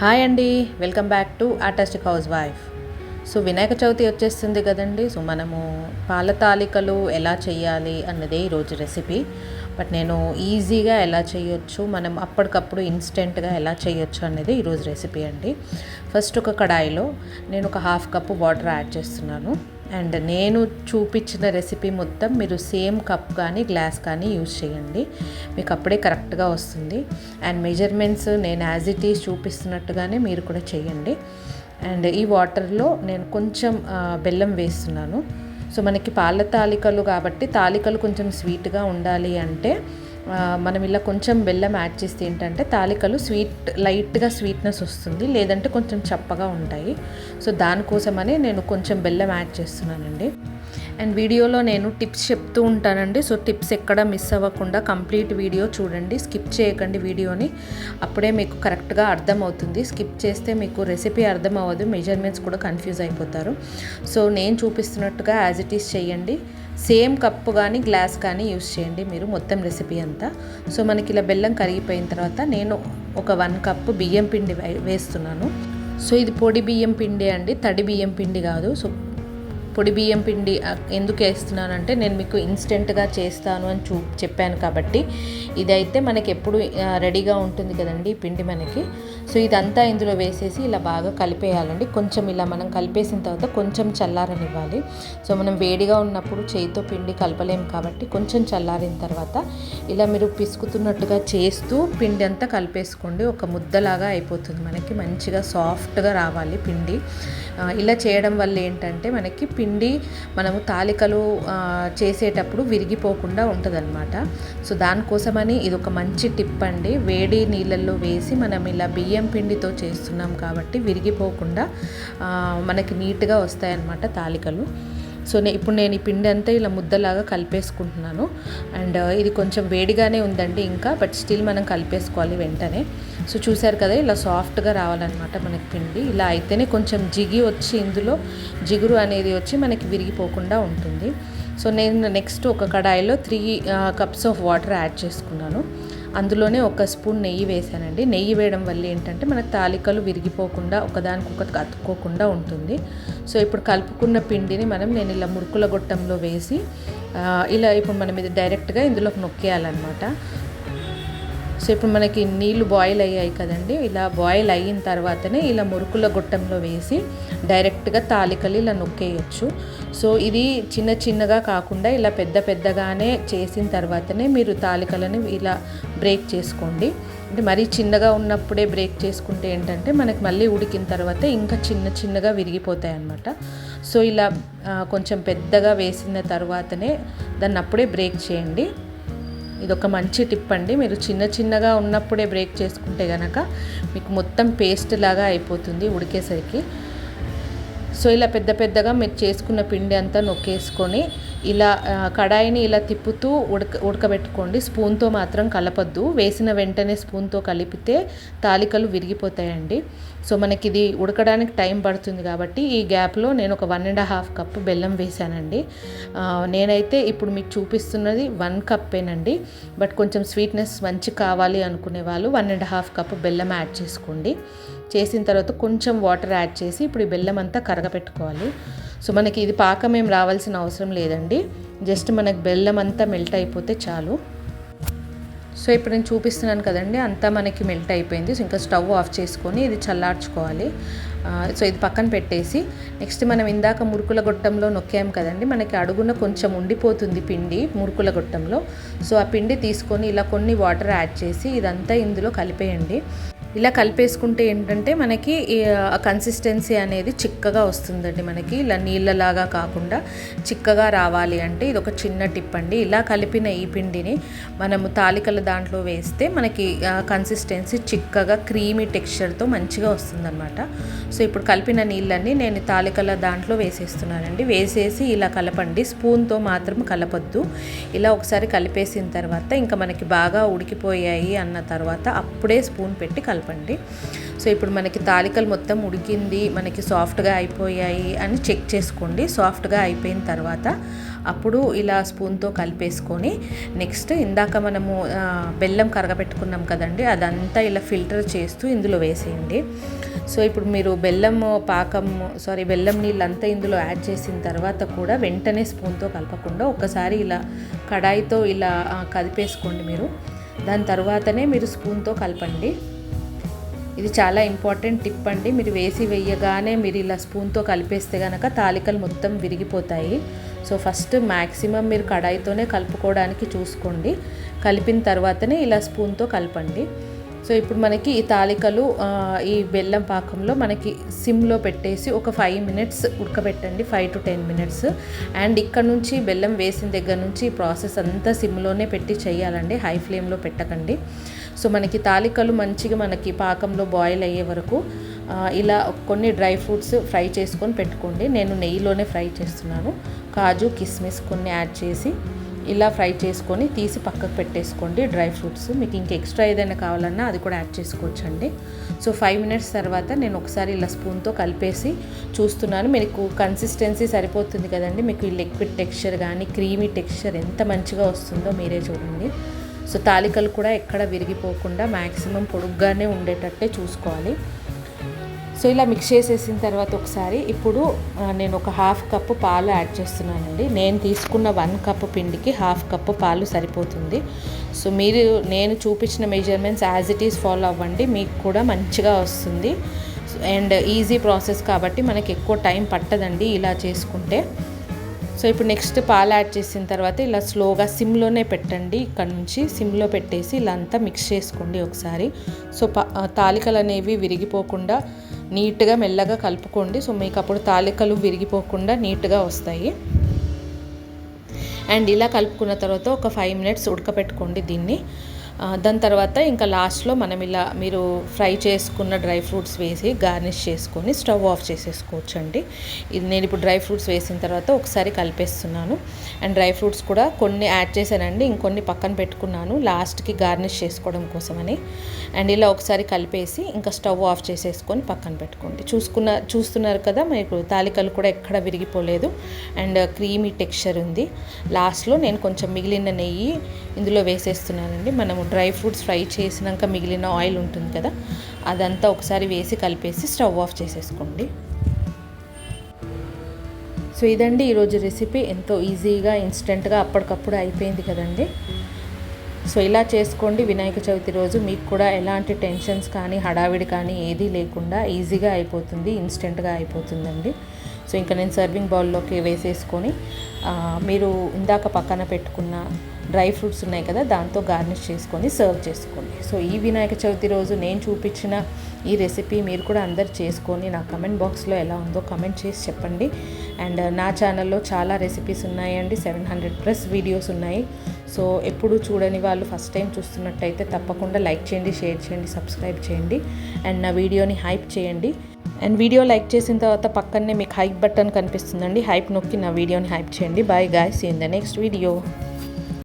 Hi అండి welcome back to artistic housewife. So Vinayaka Chavithi వచ్చేస్తుంది కదండి సో మనము పాల తాలికలు ఎలా చేయాలి అన్నదే ఈరోజు రెసిపీ. బట్ నేను ఈజీగా ఎలా చేయొచ్చు మనం అప్పటికప్పుడు ఇన్స్టెంట్గా ఎలా చేయొచ్చు అనేది ఈరోజు రెసిపీ అండి. ఫస్ట్ ఒక కడాయిలో నేను ఒక హాఫ్ కప్ వాటర్ యాడ్ చేస్తున్నాను. అండ్ నేను చూపించిన రెసిపీ మొత్తం మీరు సేమ్ కప్ కానీ గ్లాస్ కానీ యూజ్ చేయండి. మీకు అప్పుడే కరెక్ట్గా వస్తుంది. అండ్ మెజర్మెంట్స్ నేను యాజ్ ఇట్ ఈస్ చూపిస్తున్నట్టుగానే మీరు కూడా చేయండి. అండ్ ఈ వాటర్లో నేను కొంచెం బెల్లం వేస్తున్నాను. సో మనకి పాల తాలికలు కాబట్టి తాలికలు కొంచెం స్వీట్గా ఉండాలి అంటే మనం ఇలా కొంచెం బెల్లం యాడ్ చేస్తే ఏంటంటే తాలికలు స్వీట్ లైట్గా స్వీట్నెస్ వస్తుంది లేదంటే కొంచెం చప్పగా ఉంటాయి. సో దానికోసమనే నేను కొంచెం బెల్లం యాడ్ చేస్తున్నానండి. అండ్ వీడియోలో నేను టిప్స్ చెప్తూ ఉంటానండి. సో టిప్స్ ఎక్కడ మిస్ అవ్వకుండా కంప్లీట్ వీడియో చూడండి. స్కిప్ చేయకండి వీడియోని. అప్పుడే మీకు కరెక్ట్గా అర్థమవుతుంది. స్కిప్ చేస్తే మీకు రెసిపీ అర్థం అవ్వదు మెజర్మెంట్స్ కూడా కన్ఫ్యూజ్ అయిపోతారు. సో నేను చూపిస్తున్నట్టుగా యాజ్ ఇట్ ఈస్ చేయండి. సేమ్ కప్పు కానీ గ్లాస్ కానీ యూస్ చేయండి మీరు మొత్తం రెసిపీ అంతా. సో మనకి ఇలా బెల్లం కరిగిపోయిన తర్వాత నేను ఒక వన్ కప్పు బియ్యం పిండి వే- వేస్తున్నాను. సో ఇది పొడి బియ్యం పిండి అండి. తడి బియ్యం పిండి కాదు. సో పొడి బియ్యం పిండి ఎందుకు వేస్తున్నానంటే నేను మీకు ఇన్స్టెంట్గా చేస్తాను అని చూ చెప్పాను కాబట్టి. ఇదైతే మనకి ఎప్పుడు రెడీగా ఉంటుంది కదండి పిండి మనకి. సో ఇదంతా ఇందులో వేసేసి ఇలా బాగా కలిపేయాలండి. కొంచెం ఇలా మనం కలిపేసిన తర్వాత కొంచెం చల్లారనివ్వాలి. సో మనం వేడిగా ఉన్నప్పుడు చేయితో పిండి కలపలేం కాబట్టి కొంచెం చల్లారిన తర్వాత ఇలా మీరు పిసుకుతున్నట్టుగా చేస్తూ పిండి అంతా కలిపేసుకోండి. ఒక ముద్దలాగా అయిపోతుంది మనకి. మంచిగా సాఫ్ట్గా రావాలి పిండి. ఇలా చేయడం వల్ల ఏంటంటే మనకి పిండి మనము తాలికలు చేసేటప్పుడు విరిగిపోకుండా ఉంటుందన్నమాట. సో దానికోసమని ఇది ఒక మంచి టిప్ అండి. వేడి నీళ్ళల్లో వేసి మనం ఇలా బియ్యం పిండితో చేస్తున్నాం కాబట్టి విరిగిపోకుండా మనకి నీట్గా వస్తాయన్నమాట తాలికలు. సో నే ఇప్పుడు నేను ఈ పిండి అంతా ఇలా ముద్దలాగా కలిపేసుకుంటున్నాను. అండ్ uh, ఇది కొంచెం వేడిగానే ఉందండి ఇంకా బట్ స్టిల్ మనం కలిపేసుకోవాలి వెంటనే. సో చూసారు కదా ఇలా సాఫ్ట్గా రావాలన్నమాట మనకి పిండి. ఇలా అయితేనే కొంచెం జిగి వచ్చి ఇందులో జిగురు అనేది వచ్చి మనకి విరిగిపోకుండా ఉంటుంది. సో నేను నెక్స్ట్ ఒక కడాయిలో three cups of water add చేసుకున్నాను. అందులోనే ఒక స్పూన్ నెయ్యి వేసానండి నెయ్యి వేయడం వల్ల ఏంటంటే మన తాలికలు విరిగిపోకుండా ఒకదానికొకటి అతుక్కోకుండా ఉంటుంది. సో ఇప్పుడు కలుపుకున్న పిండిని మనం నేను ఇలా మురుకుల గొట్టంలో వేసి ఇలా ఇప్పుడు మనం ఇది డైరెక్ట్గా ఇందులోకి నొక్కేయాలన్నమాట. సో ఇప్పుడు మనకి నీళ్ళు బాయిల్ అయ్యాయి కదండి. ఇలా బాయిల్ అయిన తర్వాతనే ఇలా మురుకుల గొట్టంలో వేసి డైరెక్ట్గా తాలికలు ఇలా నొక్కేయచ్చు. సో ఇది చిన్న చిన్నగా కాకుండా ఇలా పెద్ద పెద్దగానే చేసిన తర్వాతనే మీరు తాలికలని ఇలా బ్రేక్ చేసుకోండి. అంటే మరీ చిన్నగా ఉన్నప్పుడే బ్రేక్ చేసుకుంటే ఏంటంటే మనకి మళ్ళీ ఉడికిన తర్వాత ఇంకా చిన్న చిన్నగా విరిగిపోతాయి అన్నమాట. సో ఇలా కొంచెం పెద్దగా వేసిన తర్వాతనే దాన్ని అప్పుడే బ్రేక్ చేయండి. ఇది ఒక మంచి టిప్ అండి. మీరు చిన్న చిన్నగా ఉన్నప్పుడే బ్రేక్ చేసుకుంటే కనుక మీకు మొత్తం పేస్ట్ లాగా అయిపోతుంది ఉడికేసరికి. సో ఇలా పెద్ద పెద్దగా మీరు చేసుకున్న పిండి అంతా నొక్కేసుకొని ఇలా కడాయిని ఇలా తిప్పుతూ ఉడక ఉడకబెట్టుకోండి. స్పూన్తో మాత్రం కలపద్దు. వేసిన వెంటనే స్పూన్తో కలిపితే తాలికలు విరిగిపోతాయండి. సో మనకి ఇది ఉడకడానికి టైం పడుతుంది కాబట్టి ఈ గ్యాప్లో నేను ఒక వన్ అండ్ హాఫ్ కప్ బెల్లం వేసానండి. నేనైతే ఇప్పుడు మీకు చూపిస్తున్నది వన్ కప్పేనండి. బట్ కొంచెం స్వీట్నెస్ మంచి కావాలి అనుకునే వాళ్ళు వన్ అండ్ హాఫ్ కప్ బెల్లం యాడ్ చేసుకోండి. చేసిన తర్వాత కొంచెం వాటర్ యాడ్ చేసి ఇప్పుడు ఈ బెల్లం అంతా కరగపెట్టుకోవాలి. సో మనకి ఇది పాకం ఏం రావాల్సిన అవసరం లేదండి. జస్ట్ మనకి బెల్లం అంతా మెల్ట్ అయిపోతే చాలు. సో ఇప్పుడు నేను చూపిస్తున్నాను కదండి అంతా మనకి మెల్ట్ అయిపోయింది. సో ఇంకా స్టవ్ ఆఫ్ చేసుకొని ఇది చల్లార్చుకోవాలి. సో ఇది పక్కన పెట్టేసి నెక్స్ట్ మనం ఇందాక మురుకుల గొట్టంలో నొక్కాం కదండి మనకి అడుగున కొంచెం ఉండిపోతుంది పిండి మురుకుల గొట్టంలో. సో ఆ పిండి తీసుకొని ఇలా కొన్ని వాటర్ యాడ్ చేసి ఇదంతా ఇందులో కలిపేయండి. ఇలా కలిపేసుకుంటే ఏంటంటే మనకి కన్సిస్టెన్సీ అనేది చిక్కగా వస్తుందండి మనకి. ఇలా నీళ్ళలాగా కాకుండా చిక్కగా రావాలి అంటే ఇది ఒక చిన్న టిప్ అండి. ఇలా కలిపిన ఈ పిండిని మనము తాలికల దాంట్లో వేస్తే మనకి కన్సిస్టెన్సీ చిక్కగా క్రీమీ టెక్స్చర్తో మంచిగా వస్తుందన్నమాట. సో ఇప్పుడు కలిపిన నీళ్ళన్నీ నేను తాలికల దాంట్లో వేసేస్తున్నానండి. వేసేసి ఇలా కలపండి. స్పూన్తో మాత్రం కలపొద్దు. ఇలా ఒకసారి కలిపేసిన తర్వాత ఇంకా మనకి బాగా ఉడికిపోయాయి అన్న తర్వాత అప్పుడే స్పూన్ పెట్టి కలప కలపండి సో ఇప్పుడు మనకి తాలికలు మొత్తం ఉడికింది మనకి సాఫ్ట్గా అయిపోయాయి అని చెక్ చేసుకోండి. సాఫ్ట్గా అయిపోయిన తర్వాత అప్పుడు ఇలా స్పూన్తో కలిపేసుకొని నెక్స్ట్ ఇందాక మనము బెల్లం కరగబెట్టుకున్నాం కదండి అదంతా ఇలా ఫిల్టర్ చేస్తూ ఇందులో వేసేయండి. సో ఇప్పుడు మీరు బెల్లం పాకం సారీ బెల్లం నీళ్ళంతా ఇందులో యాడ్ చేసిన తర్వాత కూడా వెంటనే స్పూన్తో కలపకుండా ఒక్కసారి ఇలా కడాయితో ఇలా కదిపేసుకోండి మీరు. దాని తర్వాతనే మీరు స్పూన్తో కలపండి. ఇది చాలా ఇంపార్టెంట్ టిప్ అండి. మీరు వేసి వేయగానే మీరు ఇలా స్పూన్తో కలిపేస్తే కనుక తాలికలు మొత్తం విరిగిపోతాయి. సో ఫస్ట్ మ్యాక్సిమం మీరు కడాయితోనే కలుపుకోవడానికి చూసుకోండి. కలిపిన తర్వాతనే ఇలా స్పూన్తో కలపండి. సో ఇప్పుడు మనకి ఈ తాలికలు ఈ బెల్లం పాకంలో మనకి సిమ్లో పెట్టేసి ఒక five minutes ఉడకబెట్టండి. Five to ten minutes. And ఇక్కడ నుంచి బెల్లం వేసిన దగ్గర నుంచి ఈ ప్రాసెస్ అంతా సిమ్లోనే పెట్టి చేయాలండి. హై ఫ్లేమ్లో పెట్టకండి. సో మనకి తాలికలు మంచిగా మనకి పాకంలో బాయిల్ అయ్యే వరకు ఇలా కొన్ని డ్రై ఫ్రూట్స్ ఫ్రై చేసుకొని పెట్టుకోండి. నేను నెయ్యిలోనే ఫ్రై చేస్తున్నాను. కాజు కిస్మిస్ కొన్ని యాడ్ చేసి ఇలా ఫ్రై చేసుకొని తీసి పక్కకు పెట్టేసుకోండి డ్రై ఫ్రూట్స్. మీకు ఇంకా ఎక్స్ట్రా ఏదైనా కావాలన్నా అది కూడా యాడ్ చేసుకోవచ్చండి. సో ఫైవ్ మినిట్స్ తర్వాత నేను ఒకసారి ఇలా స్పూన్తో కలిపేసి చూస్తున్నాను. మీకు కన్సిస్టెన్సీ సరిపోతుంది కదండి. మీకు ఈ లిక్విడ్ టెక్స్చర్ కానీ క్రీమీ టెక్స్చర్ ఎంత మంచిగా వస్తుందో మీరే చూడండి. సో తాలికలు కూడా ఎక్కడ విరిగిపోకుండా మ్యాక్సిమం పొడుగ్గానే ఉండేటట్టే చూసుకోవాలి. సో ఇలా మిక్స్ చేసేసిన తర్వాత ఒకసారి ఇప్పుడు నేను ఒక హాఫ్ కప్పు పాలు యాడ్ చేస్తున్నానండి. నేను తీసుకున్న వన్ కప్ పిండికి హాఫ్ కప్పు పాలు సరిపోతుంది. సో మీరు నేను చూపించిన measurements as it is follow అవ్వండి. మీకు కూడా మంచిగా వస్తుంది. అండ్ ఈజీ ప్రాసెస్ కాబట్టి మనకి ఎక్కువ టైం పట్టదండి ఇలా చేసుకుంటే. సో ఇప్పుడు నెక్స్ట్ పాలు యాడ్ చేసిన తర్వాత ఇలా స్లోగా సిమ్లోనే పెట్టండి. ఇక్కడ నుంచి సిమ్లో పెట్టేసి ఇలా అంతా మిక్స్ చేసుకోండి ఒకసారి. సో పా తాలికలు అనేవి విరిగిపోకుండా నీట్గా మెల్లగా కలుపుకోండి. సో మీకు అప్పుడు తాలికలు విరిగిపోకుండా నీట్గా వస్తాయి. అండ్ ఇలా కలుపుకున్న తర్వాత ఒక ఫైవ్ మినిట్స్ ఉడకపెట్టుకోండి దీన్ని. దాని తర్వాత ఇంకా లాస్ట్లో మనం ఇలా మీరు ఫ్రై చేసుకున్న డ్రై ఫ్రూట్స్ వేసి గార్నిష్ చేసుకొని స్టవ్ ఆఫ్ చేసేసుకోవచ్చు అండి ఇది నేను ఇప్పుడు డ్రై ఫ్రూట్స్ వేసిన తర్వాత ఒకసారి కలిపేస్తున్నాను. అండ్ డ్రై ఫ్రూట్స్ కూడా కొన్ని యాడ్ చేశానండి ఇంకొన్ని పక్కన పెట్టుకున్నాను లాస్ట్కి గార్నిష్ చేసుకోవడం కోసమని. అండ్ ఇలా ఒకసారి కలిపేసి ఇంకా స్టవ్ ఆఫ్ చేసేసుకొని పక్కన పెట్టుకోండి. చూసుకున్న చూస్తున్నారు కదా మీకు తాలికలు కూడా ఎక్కడ విరిగిపోలేదు. అండ్ క్రీమీ టెక్స్చర్ ఉంది. లాస్ట్లో నేను కొంచెం మిగిలిన నెయ్యి ఇందులో వేసేస్తున్నానండి. మనము డ్రై ఫ్రూట్స్ ఫ్రై చేసినాక మిగిలిన ఆయిల్ ఉంటుంది కదా అదంతా ఒకసారి వేసి కలిపేసి స్టవ్ ఆఫ్ చేసేసుకోండి. సో ఇదండి ఈరోజు రెసిపీ. ఎంతో ఈజీగా ఇన్స్టెంట్గా అప్పటికప్పుడు అయిపోయింది కదండి. సో ఇలా చేసుకోండి. వినాయక చవితి రోజు మీకు కూడా ఎలాంటి టెన్షన్స్ కానీ హడావిడి కానీ ఏదీ లేకుండా ఈజీగా అయిపోతుంది ఇన్స్టెంట్గా అయిపోతుందండి. సో ఇంకా నేను సర్వింగ్ బౌల్లోకి వేసేసుకొని మీరు ఇందాక పక్కన పెట్టుకున్న డ్రై ఫ్రూట్స్ ఉన్నాయి కదా దాంతో గార్నిష్ చేసుకొని సర్వ్ చేసుకోండి. సో ఈ వినాయక చవితి రోజు నేను చూపించిన ఈ రెసిపీ మీరు కూడా అందరు చేసుకొని నా కమెంట్ బాక్స్లో ఎలా ఉందో కమెంట్ చేసి చెప్పండి. అండ్ నా ఛానల్లో చాలా రెసిపీస్ ఉన్నాయండి. సెవెన్ హండ్రెడ్ ప్లస్ వీడియోస్ ఉన్నాయి. సో ఎప్పుడు చూడని వాళ్ళు ఫస్ట్ టైం చూస్తున్నట్టయితే తప్పకుండా లైక్ చేయండి షేర్ చేయండి సబ్స్క్రైబ్ చేయండి. అండ్ నా వీడియోని హైప్ చేయండి. అండ్ వీడియో లైక్ చేసిన తర్వాత పక్కనే మీకు హైప్ బటన్ కనిపిస్తుందండి. హైప్ నొక్కి నా వీడియోని హైప్ చేయండి. Bye guys in the next video.